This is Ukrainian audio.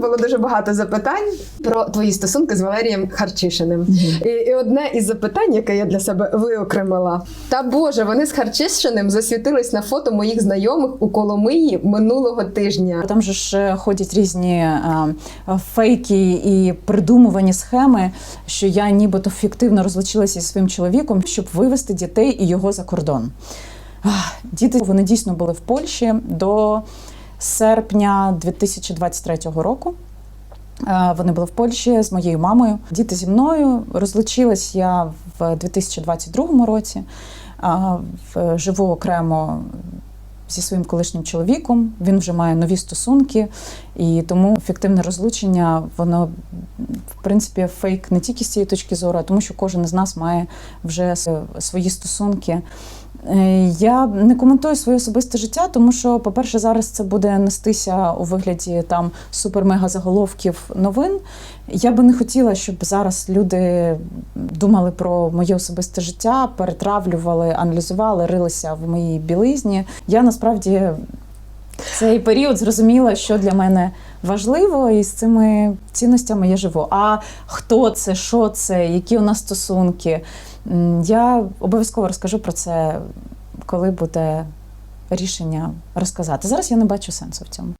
Було дуже багато запитань про твої стосунки з Валерієм Харчишиним. І, і одне із запитань, яке я для себе виокремила: та Боже, вони з Харчишиним засвітились на фото моїх знайомих у Коломиї минулого тижня. Там же ж е, ходять різні е, фейки і придумувані схеми, що я нібито фіктивно розлучилася зі своїм чоловіком, щоб вивезти дітей і його за кордон. Діти вони дійсно були в Польщі до серпня 2023 року. Е, Вони були в Польщі з моєю мамою. Діти зі мною розлучилась я в 2022 році. Живу окремо зі своїм колишнім чоловіком. Він вже має нові стосунки, і тому фіктивне розлучення, воно в принципі фейк не тільки з цієї точки зору, а тому, що кожен із нас має вже свої стосунки. Е, Я не коментую своє особисте життя, тому що, по-перше, зараз це буде нестися у вигляді там супер-мега заголовків новин. Я би не хотіла, щоб зараз люди думали про моє особисте життя, перетравлювали, аналізували, рилися в моїй білизні. Я насправді цей період зрозуміла, що для мене важливо, і з цими цінностями я живу. А хто це, що це, які у нас стосунки? Я обов'язково розкажу про це, коли буде рішення розказати. Зараз я не бачу сенсу в цьому.